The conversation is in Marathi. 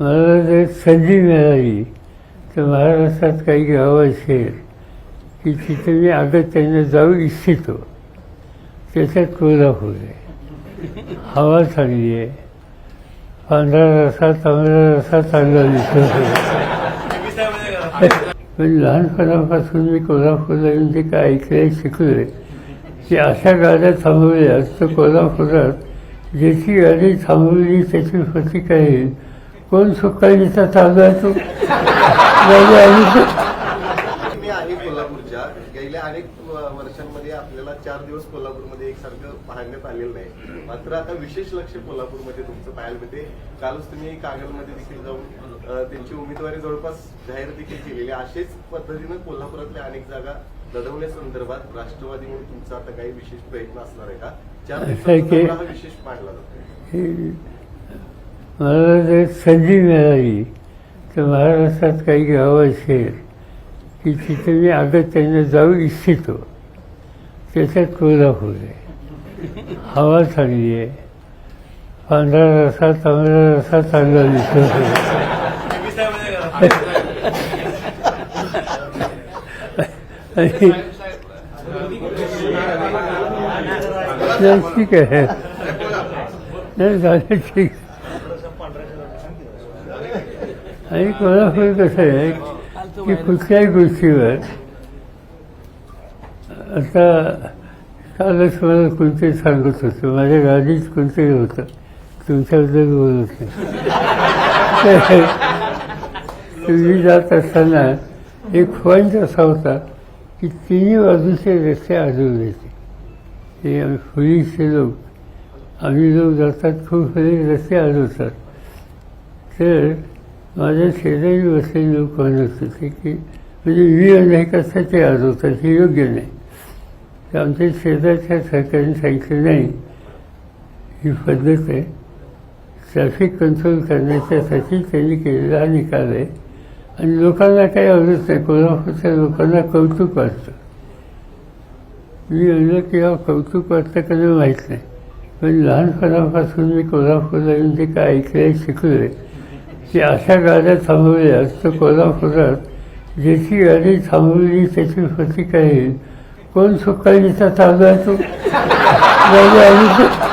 मला जर संधी मिळाली. तर महाराष्ट्रात काही गावं असेल की तिथे मी अगत्याने जाऊ इच्छितो. त्याच्यात कोल्हापूर आहे. हवा चांगली आहे. पांढरा रसा तांबडा रसा चांगला दिसतो. पण लहानपणापासून मी कोल्हापूरला येऊन जे काय ऐकायला शिकलोय की अशा गाड्या थांबवल्या तर कोल्हापुरात ज्याची गाडी थांबवली त्याची प्रतिका येईल. कोण आली तर मी आहे कोल्हापूरच्या. गेल्या अनेक वर्षांमध्ये आपल्याला चार दिवस कोल्हापूरमध्ये एकसारखं पाहण्यात आलेलं नाही. मात्र आता विशेष लक्ष कोल्हापूरमध्ये तुमचं पाहायला मिळते. कालच तुम्ही कागलमध्ये देखील जाऊन त्यांची उमेदवारी जवळपास जाहीर देखील केलेली. असेच पद्धतीनं कोल्हापुरातल्या अनेक जागा लढवण्यासंदर्भात राष्ट्रवादी म्हणून तुमचा आता काही विशेष प्रयत्न असणार आहे का? चार विशेष मानला जातो. मला जर संधी मिळाली. तर महाराष्ट्रात काही गावं असेल की तिथे मी अगत्याने जाऊ इच्छितो. त्याच्यात कोल्हापूर. आहे हवा चांगली आहे. पांढरा रसा तांबडा रसा चांगला दिसतो. नाही, ठीक आहे नाही झालं ठीक आणि कोल्हापूर कसं आहे की कुठल्याही गोष्टीवर आता कालच मला कोणते सांगत होतं. माझ्या गाडीच कोणतरी होतं. तुमच्याबद्दल बोलत नाही तुम्ही जात असताना एक पॉईंट असा होता की तिन्ही बाजूचे रस्ते आढळून येते. हे आम्ही पोलीसचे लोक आम्ही लोक जातात खूप सारे रस्ते आढळतात. तर माझ्या शेजारी बसलेले लोक म्हणत होते की म्हणजे मी अनेक असं ते अडवतात हे योग्य नाही. तर आमच्या शेजारच्या सरकारने सांगितलं नाही ही पद्धत आहे. ट्रॅफिक कंट्रोल करण्याच्यासाठी त्यांनी केलेला हा निकाल आहे आणि लोकांना काही आवडत नाही. कोल्हापूरच्या लोकांना कौतुक वाटतं. मी म्हणलं की हा कौतुक वाटतं का नाही माहीत नाही. पण लहानपणापासून मी कोल्हापूरला येऊन जे काय ऐकायला आहे की अशा गाड्या थांबवल्या तर कोल्हापुरात ज्याची गाडी थांबवली त्याची होती काही कोण सुकाळीचा तांदळा तो गाडी आली